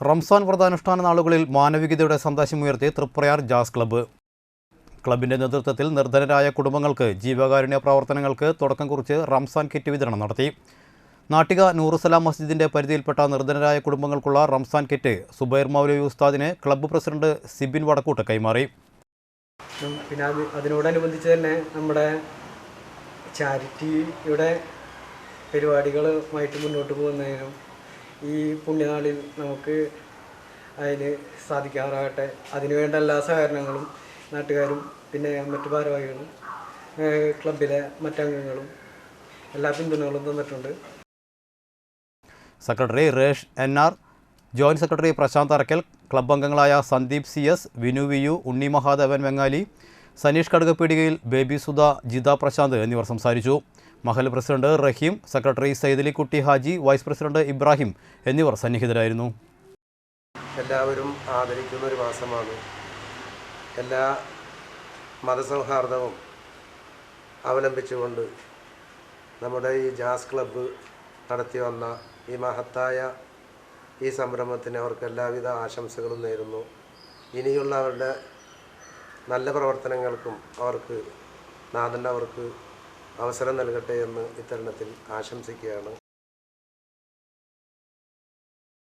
റംസാൻ വ്രതാനുഷ്ഠാന നാളുകളിൽ മാനവികതയുടെ സന്ദേശമുയർത്തി Triprayar jazz club. ക്ലബിന്റെ നേതൃത്വത്തിൽ നിർധനരായ കുടുംബങ്ങൾക്ക് ജീവകാരുണ്യ പ്രവർത്തനങ്ങൾക്ക് തുടക്കം കുറിച്ച് റംസാൻ കിറ്റ് വിതരണം നടത്തി. നാട്ടിക നൂറുസലാം മസ്ജിദിന്റെ പരിധിയിൽപ്പെട്ട നിർധനരായ കുടുംബങ്ങൾക്കുള്ള റംസാൻ കിറ്റ് സുബൈർ മൗലവി ഉസ്താദിന് ക്ലബ്ബ് പ്രസിഡന്റ് സിബിൻ വടക്കൂട്ട് കൈമാറി. പിന്നെ അതിനോടനുബന്ധിച്ച് തന്നെ നമ്മുടെ ചാരിറ്റിയുടെ പരിപാടികളുമായിട്ട് മുന്നോട്ട് പോകുന്നതിനും ഈ പുണ്യനാളിൽ നമുക്ക് അതിൽ സാധിക്കാറാകട്ടെ. അതിനുവേണ്ട എല്ലാ സഹകരണങ്ങളും നാട്ടുകാരും പിന്നെ മറ്റു ഭാരവാഹികളും ക്ലബിലെ മറ്റംഗങ്ങളും എല്ലാ പിന്തുണകളും തന്നിട്ടുണ്ട്. Secretary Resh N R joint secretary Prasanth Arakkal club അംഗങ്ങളായ Sandeep C S Vinu V U Unni Mahadevan Vengali Saneesh കടുകപ്പീടികയിൽ Baby Sudha Jitha Prashant എന്നിവർ സംസാരിച്ചു. Mahal president Raheem secretary Saidalikutty Haji vice president Ibrahim എന്നിവർ സന്നിഹിതരായിരുന്നു. എല്ലാവരും ആദരിക്കുന്ന ഒരു മാസമാണ്. എല്ലാ മതസൗഹാർദ്ദവും അവലംബിച്ചുകൊണ്ട് നമ്മുടെ ഈ ജാസ് ക്ലബ്ബ് നടത്തി വന്ന ഈ മഹത്തായ ഈ സംരംഭത്തിന് അവർക്ക് എല്ലാവിധ ആശംസകളും നേരുന്നു. ഇനിയുള്ള അവരുടെ നല്ല പ്രവർത്തനങ്ങൾക്കും അവർക്ക് നാഥൻ അവർക്ക് അവസരം നൽകട്ടെ എന്ന് ഇത്തരുണത്തിൽ ആശംസിക്കുകയാണ്.